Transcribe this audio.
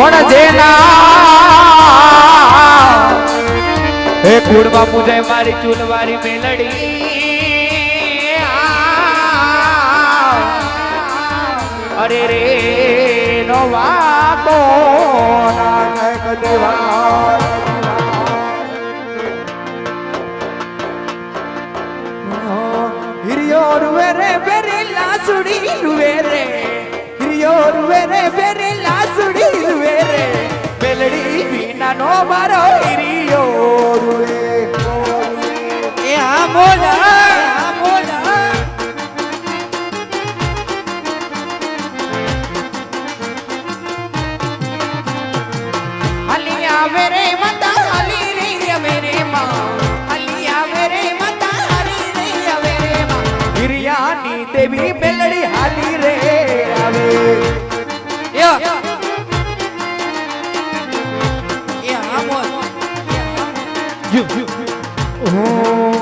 પણ જેના હે બાપુ પૂજે મારી ચૂલવારી મેલડી. અરે રે, નો વાતો નાનક દેવા. હિરિયોર વેરે મારો હીરિયો એ આ મોલા દેવી બેલડી you, you, you. Oh.